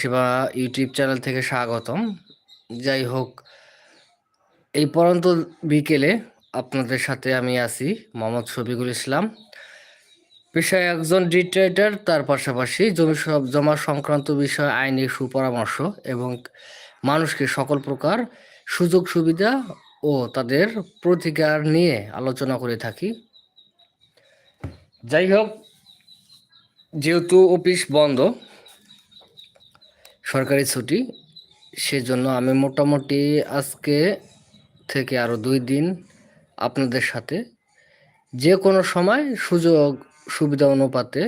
সেবা YouTube channel থেকে স্বাগতম। যাই হোক, এই পরন্ত বিকেলে আপনাদের সাথে আমি আছি মোহাম্মদ শফিকুল ইসলাম। পেশায় একজন ডিট্রেটার তার পাশাপাশি জমি সব জমা সংক্রান্ত বিষয়ে আইনি সুপরামর্শ এবং মানুষকে সকল প্রকার সুযোগ সুবিধা ও তাদের প্রতিকার নিয়ে আলোচনা করে থাকি। যাই হোক, যেহেতু অফিস বন্ধ সরকারি ছুটি, সেজন্য আমি মোটামুটি আজকে থেকে আরও দুই দিন আপনাদের সাথে যে কোনো সময় সুযোগ সুবিধা অনুপাতে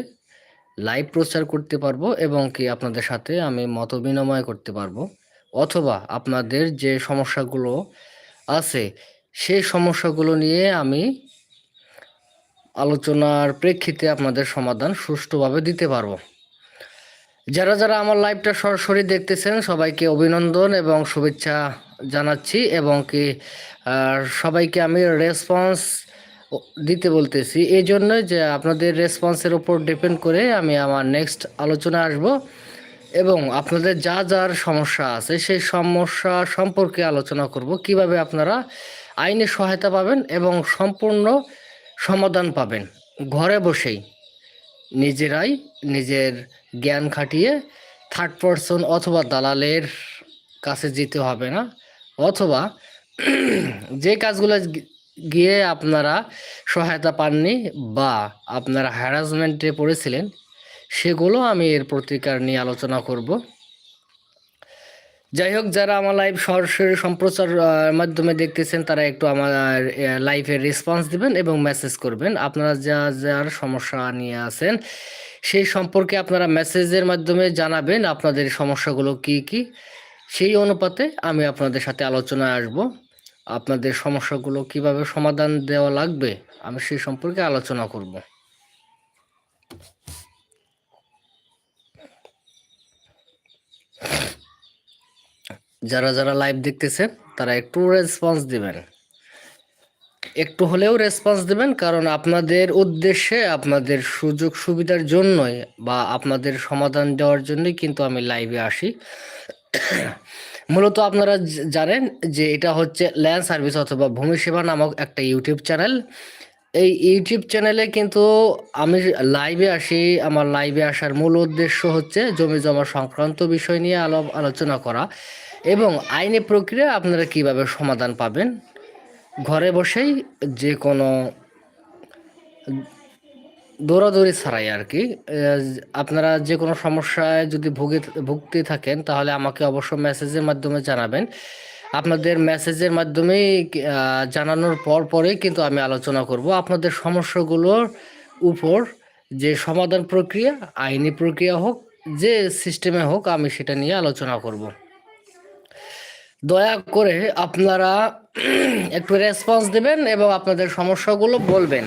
লাইভ প্রচার করতে পারব এবং কি আপনাদের সাথে আমি মত বিনিময় করতে পারব। অথবা আপনাদের যে সমস্যাগুলো আছে, সেই সমস্যাগুলো নিয়ে আমি আলোচনার প্রেক্ষিতে আপনাদের সমাধান সুষ্ঠুভাবে দিতে পারব। যারা যারা আমার লাইভটা সরাসরি দেখতেছেন, সবাইকে অভিনন্দন এবং শুভেচ্ছা জানাচ্ছি এবং কি সবাইকে আমি রেসপন্স দিতে বলতেছি। এই জন্য যে আপনাদের রেসপন্সের উপর ডিপেন্ড করে আমি আমার নেক্সট আলোচনা আসব এবং আপনাদের যা যার সমস্যা আছে, সেই সমস্যা সম্পর্কে আলোচনা করব। কীভাবে আপনারা আইনি সহায়তা পাবেন এবং সম্পূর্ণ সমাধান পাবেন। ঘরে বসেই নিজেরাই নিজের জ্ঞান খাটিয়ে থার্ড পারসন অথবা দালালের কাছে যেতে হবে না। অথবা যে কাজগুলো গিয়ে আপনারা সহায়তা পাননি বা আপনারা হ্যারাসমেন্টে পড়েছিলেন, সেগুলো আমি এর প্রতিকার নিয়ে আলোচনা করব। যাই হোক, যারা আমার লাইভ সরাসরি সম্প্রচার মাধ্যমে দেখতেছেন, তারা একটু আমার লাইভের রেসপন্স দিবেন এবং মেসেজ করবেন। আপনারা যা, যার সমস্যা নিয়ে আছেন সেই সম্পর্কে আপনারা মেসেজের মাধ্যমে জানাবেন আপনাদের সমস্যাগুলো কি কি। সেই অনুপাতে আমি আপনাদের সাথে আলোচনায় আসব। আপনাদের সমস্যাগুলো কীভাবে সমাধান দেওয়া লাগবে, আমি সেই সম্পর্কে আলোচনা করব। যারা যারা লাইভ দেখতেছেন, তারা একটু রেসপন্স দিবেন। একটু হলেও রেসপন্স দেবেন, কারণ আপনাদের উদ্দেশ্যে, আপনাদের সুযোগ সুবিধার জন্যই বা আপনাদের সমাধান দেওয়ার জন্যই কিন্তু আমি লাইভে আসি। মূলত আপনারা জানেন যে এটা হচ্ছে ল্যান্ড সার্ভিস অথবা ভূমি সেবা নামক একটা ইউটিউব চ্যানেল এই ইউটিউব চ্যানেলে কিন্তু আমি লাইভে আসি। আমার লাইভে আসার মূল উদ্দেশ্য হচ্ছে জমি জমা সংক্রান্ত বিষয় নিয়ে আলো, আলোচনা করা এবং আইনি প্রক্রিয়া আপনারা কীভাবে সমাধান পাবেন। ঘরে বসেই যে কোনো দৌড়াদৌড়ি ছাড়াই আর কি আপনারা যে কোনো সমস্যায় যদি ভুগে, ভুগতে থাকেন তাহলে আমাকে অবশ্য মেসেজের মাধ্যমে জানাবেন। আপনাদের মেসেজের মাধ্যমেই জানানোর পর পরেই কিন্তু আমি আলোচনা করব। আপনাদের সমস্যাগুলোর উপর যে সমাধান প্রক্রিয়া, আইনি প্রক্রিয়া হোক, যে সিস্টেমে হোক, আমি সেটা নিয়ে আলোচনা করব। দয়া করে আপনারা একটু রেসপন্স দেবেন এবং আপনাদের সমস্যাগুলো বলবেন।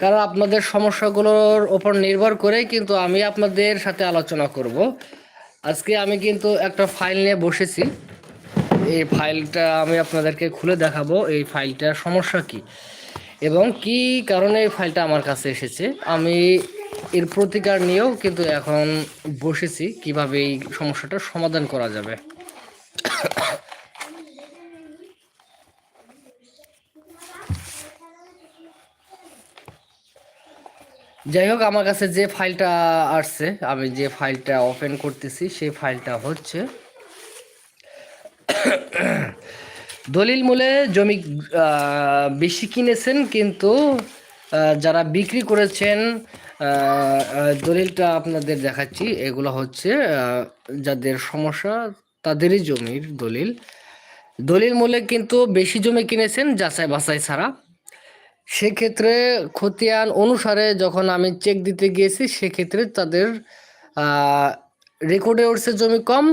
কারণ আপনাদের সমস্যাগুলোর ওপর নির্ভর করেই কিন্তু আমি আপনাদের সাথে আলোচনা করব। আজকে আমি কিন্তু একটা ফাইল নিয়ে বসেছি। এই ফাইলটা আমি আপনাদেরকে খুলে দেখাবো, এই ফাইলটার সমস্যা কি এবং কি কারণে এই ফাইলটা আমার কাছে এসেছে। আমি এর প্রতিকার নিয়েও কিন্তু এখন বসেছি, কীভাবে এই সমস্যাটার সমাধান করা যাবে। যাই হোক, আমার কাছে যে ফাইলটা আসছে, আমি যে ফাইলটা ওপেন করতেছি, সেই ফাইলটা হচ্ছে দলিল মূলে জমি বেশি কিনেছেন, কিন্তু যারা বিক্রি করেছেন দলিলটা আপনাদের দেখাচ্ছি। এগুলো হচ্ছে যাদের সমস্যা, তাদেরই জমির দলিল। দলিল মূলে কিন্তু বেশি জমি কিনেছেন যাচাই বাছাই ছাড়া। সেক্ষেত্রে খতিয়ান অনুসারে যখন আমি চেক দিতে গিয়েছি, সেক্ষেত্রে তাদের রেকর্ডে উঠছে জমি কম।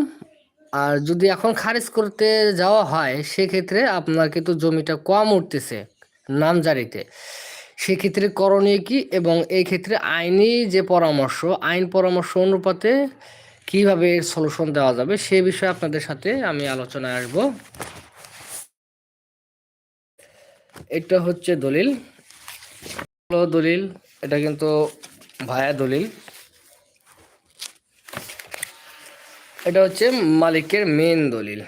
আর যদি এখন খারিজ করতে যাওয়া হয়, সেক্ষেত্রে আপনার কিন্তু জমিটা কম উঠতেছে নামজারিতে। সেক্ষেত্রে করণীয় কি? এবং এই ক্ষেত্রে আইনি যে পরামর্শ, আইন পরামর্শ অনুপাতে কীভাবে এর সলিউশন দেওয়া যাবে, সে বিষয়ে আপনাদের সাথে আমি আলোচনায় আসব। এটা হচ্ছে দলিল। দলিল, এটা কিন্তু ভায়া দলিল। এটা হচ্ছে মালিকের মেন দলিল।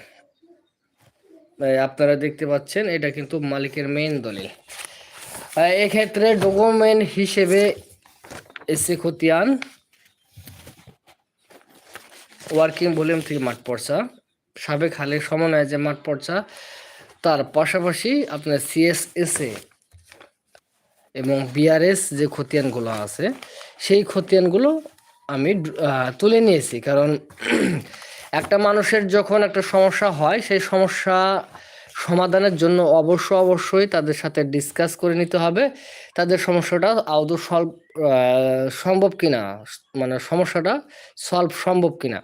আপনারা দেখতে পাচ্ছেন, এটা কিন্তু মালিকের মেন দলিল। এক্ষেত্রে ডকুমেন্ট হিসেবে এসে খতিয়ান ওয়ার্কিং ভলিউম থেকে মাঠ পড়ছা সাবেক হালের সমন্বয়ে যে মাঠ পড়ছা তার পাশাপাশি আপনার সিএসএসএ এবং বিআরএস যে খতিয়ানগুলো আছে, সেই খতিয়ানগুলো আমি তুলে নিয়েছি। কারণ একটা মানুষের যখন একটা সমস্যা হয়, সেই সমস্যা সমাধানের জন্য অবশ্য অবশ্যই তাদের সাথে ডিসকাস করে নিতে হবে। তাদের সমস্যাটা আদৌ সলভ সম্ভব কিনা মানে সমস্যাটা সলভ সম্ভব কিনা।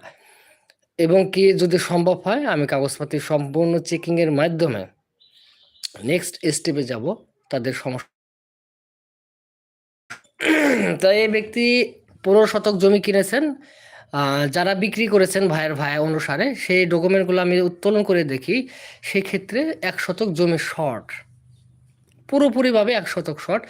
এবং কি যদি সম্ভব হয়, আমি কাগজপাতি সম্পূর্ণ চেকিংয়ের মাধ্যমে নেক্সট স্টেপে যাব, তাদের সমস্যা তো এই ব্যক্তি পনেরো শতক জমি কিনেছেন যারা বিক্রি করেছেন ভাইয়ের ভাই অনুসারে, সেই ডকুমেন্টগুলো আমি উত্তোলন করে দেখি, সেক্ষেত্রে এক শতক জমি শর্ট পুরোপুরিভাবে এক শতক শর্ট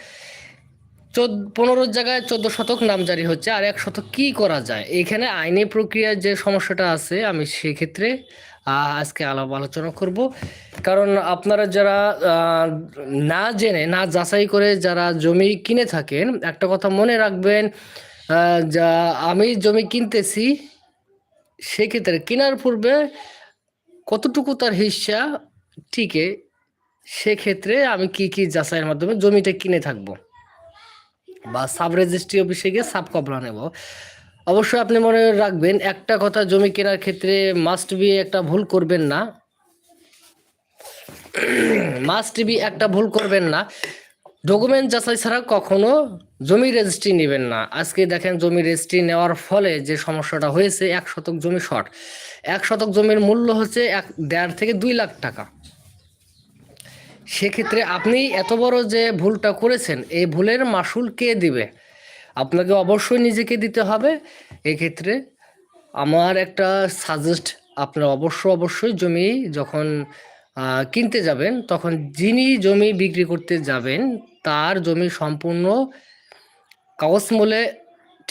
চোদ্দ, পনেরো জায়গায় চোদ্দ শতক নামজারি হচ্ছে, আর এক শতক কি করা যায়? এখানে আইনি প্রক্রিয়ার যে সমস্যাটা আছে, আমি সেক্ষেত্রে আজকে আলাপ আলোচনা করব। কারণ আপনারা যারা না জেনে, না যাচাই করে যারা জমি কিনে থাকেন, একটা কথা মনে রাখবেন যা আমি জমি কিনতেছি, সেক্ষেত্রে কেনার পূর্বে কতটুকু তার হিস্সা ঠিকে সেক্ষেত্রে আমি কি কি যাচাইয়ের মাধ্যমে জমিটা কিনে থাকব। বা সাব রেজিস্ট্রি অফিসে গিয়ে সাব কবলা নেব। অবশ্যই আপনি মনে রাখবেন, একটা কথা জমি কেনার ক্ষেত্রে মাস্ট বি একটা ভুল করবেন না। মাস্ট বি একটা ভুল করবেন না। ডকুমেন্ট যাচাই ছাড়া কখনো জমি রেজিস্ট্রি নেবেন না। আজকে দেখেন জমি রেজিস্ট্রি নেওয়ার ফলে যে সমস্যাটা হয়েছে, এক শতক জমি শর্ট এক শতক জমির মূল্য হচ্ছে এক দেড় থেকে দুই লাখ টাকা। সেক্ষেত্রে আপনি এত বড় যে ভুলটা করেছেন, এই ভুলের মাসুল কে দিবে? আপনাকে অবশ্যই নিজেকে দিতে হবে। এক্ষেত্রে আমার একটা সাজেস্ট আপনারা অবশ্য অবশ্যই জমি যখন কিনতে যাবেন, তখন যিনি জমি বিক্রি করতে যাবেন, তার জমি সম্পূর্ণ কাগজ মূলে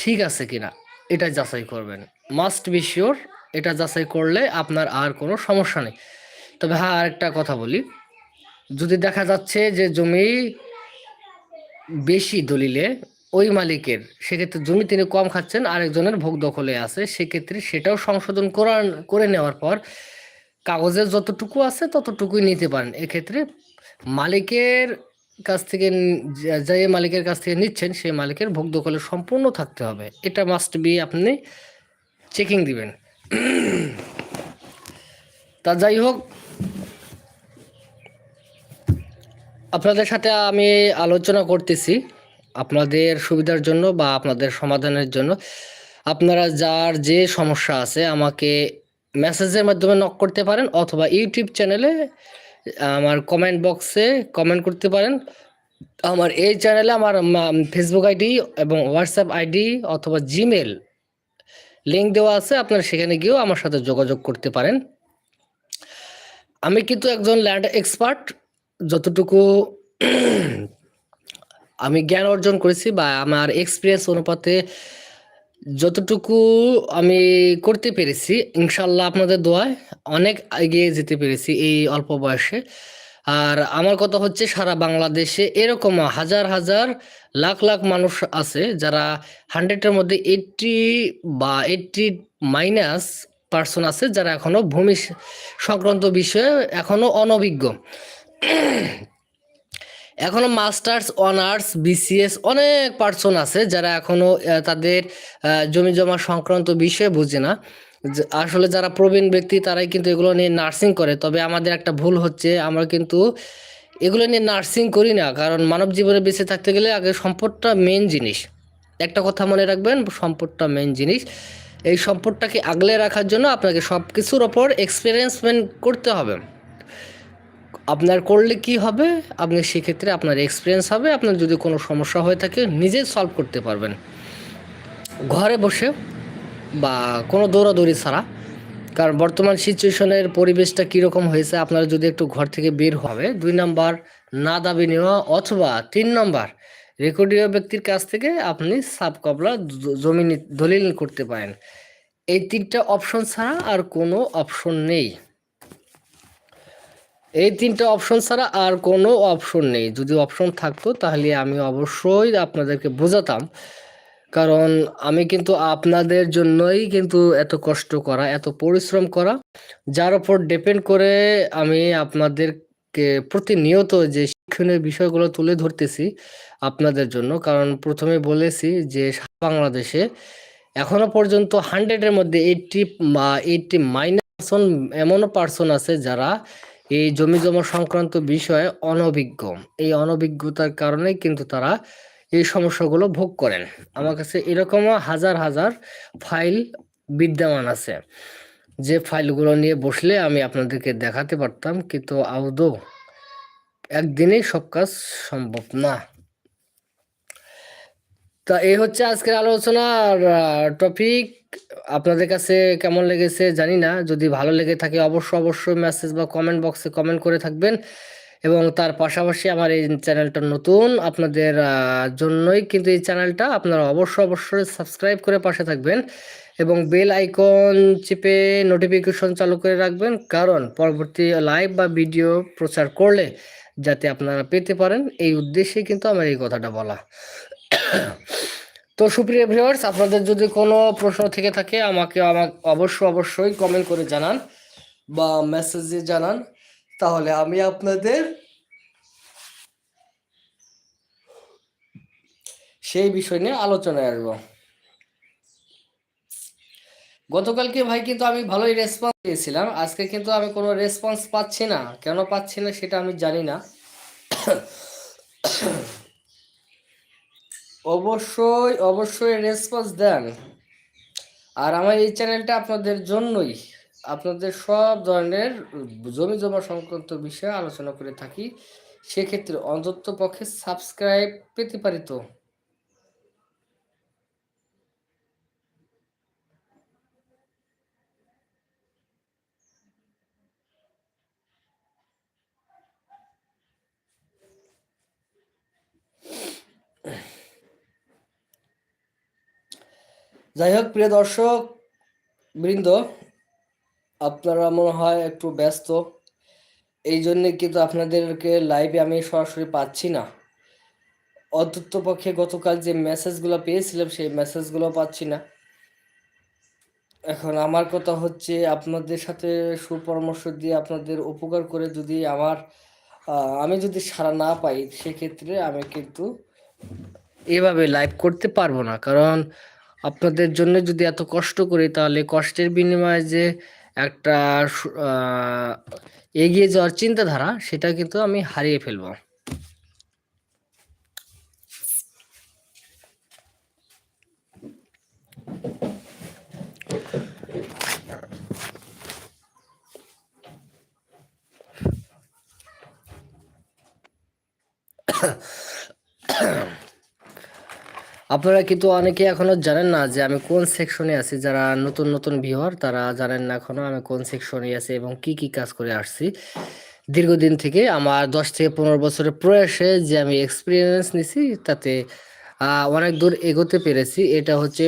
ঠিক আছে কিনা, এটা যাচাই করবেন। মাস্ট বি শিওর এটা যাচাই করলে আপনার আর কোনো সমস্যা নেই। তবে হ্যাঁ আরেকটা কথা বলি। যদি দেখা যাচ্ছে যে জমি বেশি দলিলে ওই মালিকের, সেক্ষেত্রে জমি তিনি কম খাচ্ছেন, আরেকজনের ভোগ দখলে আছে, সেক্ষেত্রে সেটাও সংশোধন করার, করে নেওয়ার পর কাগজে যতটুকু আছে ততটুকুই নিতে পারেন। এক্ষেত্রে মালিকের কাছ থেকে যে- মালিকের কাছ থেকে নিচ্ছেন, সেই মালিকের ভোগ দখলে সম্পূর্ণ থাকতে হবে। এটা মাস্ট বি আপনি চেকিং দিবেন। তা যাই হোক আপনাদের সাথে আমি আলোচনা করতেছি আপনাদের সুবিধার জন্য বা আপনাদের সমাধানের জন্য। আপনারা যার যে সমস্যা আছে আমাকে মেসেজের মাধ্যমে নক করতে পারেন অথবা ইউটিউব চ্যানেলে আমার কমেন্ট বক্সে কমেন্ট করতে পারেন। আমার এই চ্যানেলে আমার ফেসবুক আইডি এবং হোয়াটসঅ্যাপ আইডি অথবা জিমেল লিঙ্ক দেওয়া আছে, আপনারা সেখানে গিয়েও আমার সাথে যোগাযোগ করতে পারেন। আমি কিন্তু একজন ল্যান্ড এক্সপার্ট যতটুকু আমি জ্ঞান অর্জন করেছি বা আমার এক্সপিরিয়েন্স অনুপাতে যতটুকু আমি করতে পেরেছি ইনশাল্লাহ আপনাদের দোয়ায় অনেক এগিয়ে যেতে পেরেছি এই অল্প বয়সে। আর আমার কথা হচ্ছে, সারা বাংলাদেশে এরকম হাজার হাজার লাখ লাখ মানুষ আছে যারা হান্ড্রেডের মধ্যে এইটটি বা এইটটি মাইনাস পার্সন আছে যারা এখনও ভূমি সংক্রান্ত বিষয়ে এখনও অনভিজ্ঞ। এখনও মাস্টার্স অনার্স বিসিএস অনেক পার্সন আছে যারা এখনও আহ, তাদের জমি জমা সংক্রান্ত বিষয়ে বুঝে না। আসলে যারা প্রবীণ ব্যক্তি তারাই কিন্তু এগুলো নিয়ে নার্সিং করে। তবে আমাদের একটা ভুল হচ্ছে আমরা কিন্তু এগুলো নিয়ে নার্সিং করি না কারণ মানব জীবনে বেঁচে থাকতে গেলে আগে সম্পদটা মেন জিনিস। একটা কথা মনে রাখবেন সম্পদটা মেন জিনিস। এই সম্পদটাকে আগলে রাখার জন্য আপনাকে সব কিছুর ওপর এক্সপেরিয়েন্সমেন্ট করতে হবে। আপনার করলে কি হবে? আপনি সেক্ষেত্রে আপনার এক্সপিরিয়েন্স হবে। আপনার যদি কোনো সমস্যা হয়ে থাকে, নিজে সলভ করতে পারবেন। ঘরে বসে বা কোনো দৌড়াদৌড়ি ছাড়া, কারণ বর্তমান সিচুয়েশনের পরিবেশটা কীরকম হয়েছে, আপনারা যদি একটু ঘর থেকে বের হবে, দুই নাম্বার না দাবি নেওয়া অথবা তিন নাম্বার রেকর্ডীয় ব্যক্তির কাছ থেকে আপনি সাব কবলা জ- জমি দলিল করতে পারেন। এই তিনটা অপশন ছাড়া আর কোনো অপশন নেই। এই তিনটা অপশন ছাড়া আর কোনো অপশন নেই। যদি অপশন থাকতো, তাহলে আমি অবশ্যই আপনাদেরকে বোঝাতাম। কারণ আমি কিন্তু আপনাদের জন্যই কিন্তু এত কষ্ট করা, এত পরিশ্রম করা, যার উপর ডিপেন্ড করে আমি আপনাদেরকে প্রতিনিয়ত যে শিক্ষণীয় বিষয়গুলো তুলে ধরতেছি আপনাদের জন্য। কারণ প্রথমে বলেছি যে বাংলাদেশে এখনও পর্যন্ত হান্ড্রেডের মধ্যে এইটটি এইটটি মাইনাস পার্সন এমনও পার্সন আছে যারা এই জমি জমা সংক্রান্ত বিষয়ে অনভিজ্ঞ। এই অনভিজ্ঞতার কারণে কিন্তু তারা এই সমস্যাগুলো ভোগ করেন। আমার কাছে এরকমও হাজার হাজার ফাইল বিদ্যমান আছে। যে ফাইলগুলো নিয়ে বসলে আমি আপনাদেরকে দেখাতে পারতাম, কিন্তু আদৌ একদিনেই সব কাজ সম্ভব না। তা এই হচ্ছে আজকের আলোচনার টপিক আপনাদের কাছে কেমন লেগেছে জানি না, যদি ভালো লেগে থাকে অবশ্যই অবশ্যই মেসেজ বা কমেন্ট বক্সে কমেন্ট করে থাকবেন। এবং তার পাশাপাশি আমার এই চ্যানেলটা নতুন, আপনাদের জন্যই কিন্তু এই চ্যানেলটা আপনারা অবশ্যই অবশ্যই সাবস্ক্রাইব করে পাশে থাকবেন। এবং বেল আইকন চেপে নোটিফিকেশন চালু করে রাখবেন, কারণ পরবর্তী লাইভ বা ভিডিও প্রচার করলে যাতে আপনারা পেতে পারেন, এই উদ্দেশ্যে কিন্তু আমার এই কথাটা বলা। তো সুপ্রিয় ভিউয়ার্স আপনাদের যদি কোনো প্রশ্ন থেকে থাকে, আমাকে আমাকে অবশ্যই অবশ্যই কমেন্ট করে জানান বা মেসেজে জানান। তাহলে আমি আপনাদের সেই বিষয় নিয়ে আলোচনায় আসব। গতকালকে ভাই কিন্তু আমি ভালোই রেসপন্স পেয়েছিলাম। আজকে কিন্তু আমি কোনো রেসপন্স পাচ্ছি না। কেন পাচ্ছি না সেটা আমি জানি না। অবশ্যই অবশ্যই রেসপন্স দেন। আর আমার এই চ্যানেলটা আপনাদের জন্যই। আপনাদের সব ধরনের জমি জমা সংক্রান্ত বিষয়ে আলোচনা করে থাকি। সেক্ষেত্রে অন্তত পক্ষে সাবস্ক্রাইব পেতে পারি তো। যাই হোক, প্রিয় দর্শক, বৃন্দ, আপনারা মনে হয় একটু ব্যস্ত। এই জন্যে কিন্তু আপনাদেরকে লাইভে আমি সরাসরি পাচ্ছি না। অন্তত পক্ষে গতকাল যে মেসেজগুলো পেয়েছিলাম, সেই মেসেজগুলো পাচ্ছি না। এখন আমার কথা হচ্ছে, আপনাদের সাথে সুপরামর্শ দিয়ে আপনাদের উপকার করে যদি আমার আমি যদি সাড়া না পাই, সেক্ষেত্রে আমি কিন্তু এভাবে লাইভ করতে পারব না। কারণ আপনাদের জন্য যদি এত কষ্ট করি, তাহলে কষ্টের বিনিময়ে যে একটা এগিয়ে যাওয়ার চিন্তাধারা, সেটা কিন্তু আমি হারিয়ে ফেলব। আপনারা কিন্তু অনেকে এখনও জানেন না যে আমি কোন সেকশনে আছি, যারা নতুন নতুন ভিওয়ার তারা জানেন না এখনও আমি কোন সেকশনে আছি এবং কি কি কাজ করে আসছি। দীর্ঘদিন থেকে আমার দশ থেকে পনেরো বছরের প্রয়াসে যে আমি এক্সপিরিয়েন্স নিছি, তাতে অনেক দূর এগোতে পেরেছি। এটা হচ্ছে